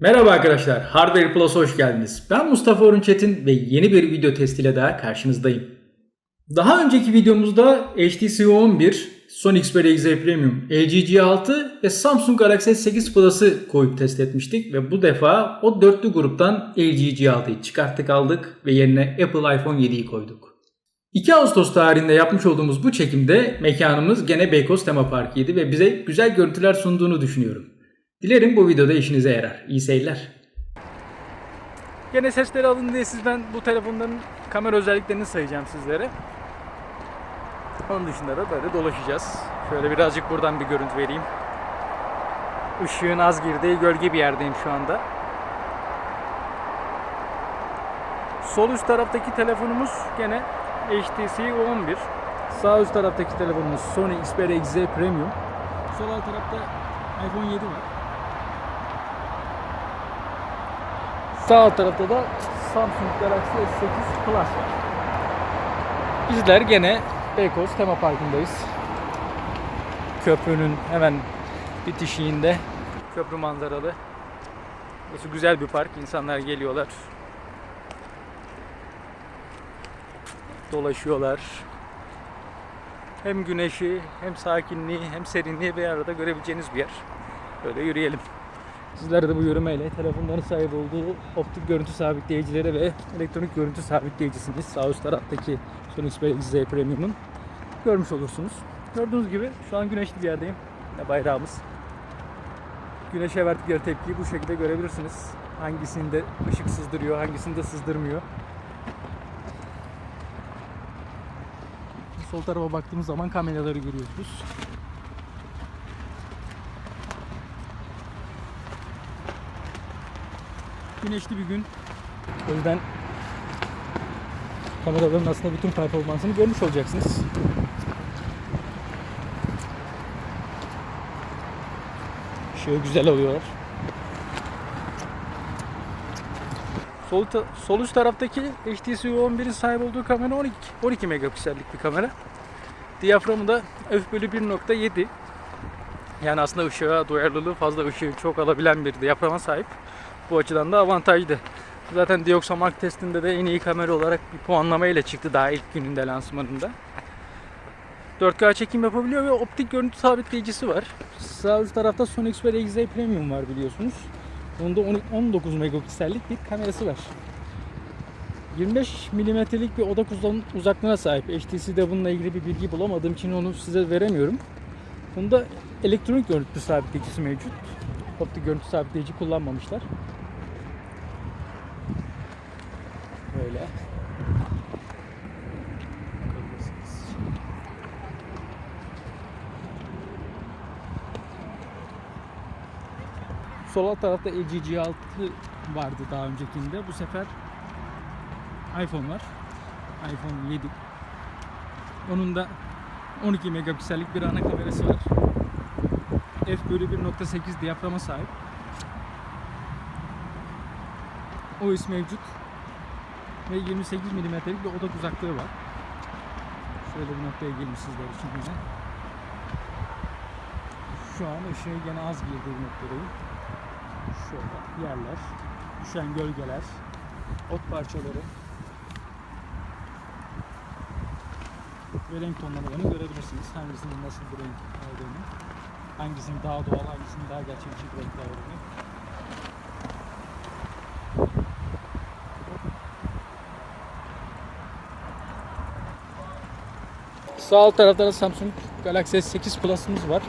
Merhaba arkadaşlar, Hardware Plus'a hoş geldiniz. Ben Mustafa Orun Çetin ve yeni bir video testiyle daha karşınızdayım. Daha önceki videomuzda HTC 11, Sony Xperia XZ Premium, LG G6 ve Samsung Galaxy S8 Plus'ı koyup test etmiştik ve bu defa o dörtlü gruptan LG G6'yı çıkarttık aldık ve yerine Apple iPhone 7'yi koyduk. 2 Ağustos tarihinde yapmış olduğumuz bu çekimde mekanımız gene Beykoz Tema Parkı'ydı ve bize güzel görüntüler sunduğunu düşünüyorum. Dilerim bu videoda işinize yarar. İyi seyirler. Gene sesleri alın diye sizden bu telefonların kamera özelliklerini sayacağım sizlere. Onun dışında da böyle dolaşacağız. Şöyle birazcık buradan bir görüntü vereyim. Işığın az girdiği gölge bir yerdeyim şu anda. Sol üst taraftaki telefonumuz gene HTC 11. Sağ üst taraftaki telefonumuz Sony Xperia XZ Premium. Sol alt tarafta iPhone 7 var. Sağ alt tarafta da Samsung Galaxy S8 Plus var. Bizler gene Beykoz Tema Parkı'ndayız. Köprünün hemen bitişiğinde köprü manzaralı. Burası güzel bir park. İnsanlar geliyorlar. Dolaşıyorlar. Hem güneşi, hem sakinliği, hem serinliği bir arada görebileceğiniz bir yer. Böyle yürüyelim. Sizler de bu yürümeyle telefonların sahip olduğu optik görüntü sabitleyicileri ve elektronik görüntü sabitleyicisini sağ üst taraftaki Sony Xperia Z Premium'un görmüş olursunuz. Gördüğünüz gibi şu an güneşli bir yerdeyim. Ve bayrağımız. Güneşe verdikleri tepkiyi bu şekilde görebilirsiniz. Hangisinde ışık sızdırıyor, hangisinde sızdırmıyor. Sol tarafa baktığımız zaman kameraları görüyoruz. Güneşli bir gün. O yüzden kameraların aslında bütün performansını görmüş olacaksınız. Şöyle güzel alıyorlar. Sol, ta- sol üst taraftaki HTC U11'in sahip olduğu kamera 12, 12 megapiksellik bir kamera. Diyaframı da f bölü 1.7. Yani aslında ışığa duyarlılığı fazla ışığı çok alabilen bir diyaframa sahip. Bu açıdan da avantajlı. Zaten Dioxamark testinde de en iyi kamera olarak bir puanlama ile çıktı daha ilk gününde lansmanında. 4K çekim yapabiliyor ve optik görüntü sabitleyicisi var. Sağ üst tarafta Sony Xperia XZ Premium var biliyorsunuz. Onda 12 19 megapiksellik bir kamerası var. 25 milimetrelik bir uzun- uzaklığına sahip. HTC'de bununla ilgili bir bilgi bulamadığım için onu size veremiyorum. Bunda elektronik görüntü sabitleyicisi mevcut. Optik görüntü sabitleyici kullanmamışlar. Böyle. Bakabilirsiniz. Sol alt tarafta LG G6 vardı daha öncekinde. Bu sefer iPhone var. iPhone 7. Onun da 12 megapiksellik bir ana kamerası var. F bölü 1.8 diyaframa sahip. OIS mevcut. Ve 28 milimetrelik bir odak uzaklığı var. Şöyle bir noktaya gelin sizler için yine. Şu an ışığı gene az girdiği noktadayım. Şöyle yerler, düşen gölgeler, ot parçaları ve renk tonlamalarını görebilirsiniz. Hangisinin nasıl bir renk aldığını, hangisinin daha doğal, hangisinin daha gerçekçi bir renk aldığını. Sağ alt tarafta da Samsung Galaxy S8 Plus'ımız var.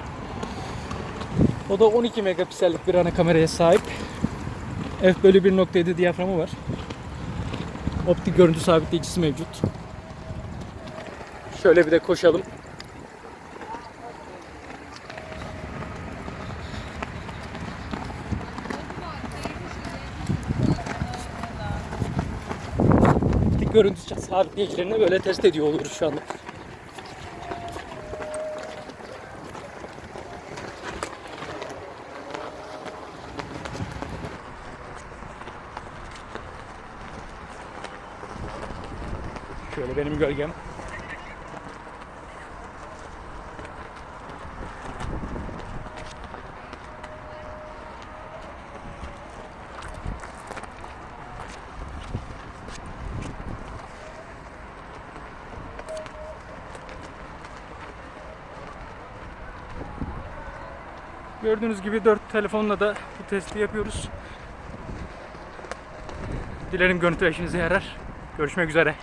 O da 12 megapiksellik bir ana kameraya sahip. F bölü 1.7 diyaframı var. Optik görüntü sabitleyicisi mevcut. Şöyle bir de koşalım. Optik görüntü sabitleyicilerini böyle test ediyor oluruz şu anda. Şöyle benim gölgem. Gördüğünüz gibi dört telefonla da bu testi yapıyoruz. Dilerim görüntü işinize yarar. Görüşmek üzere.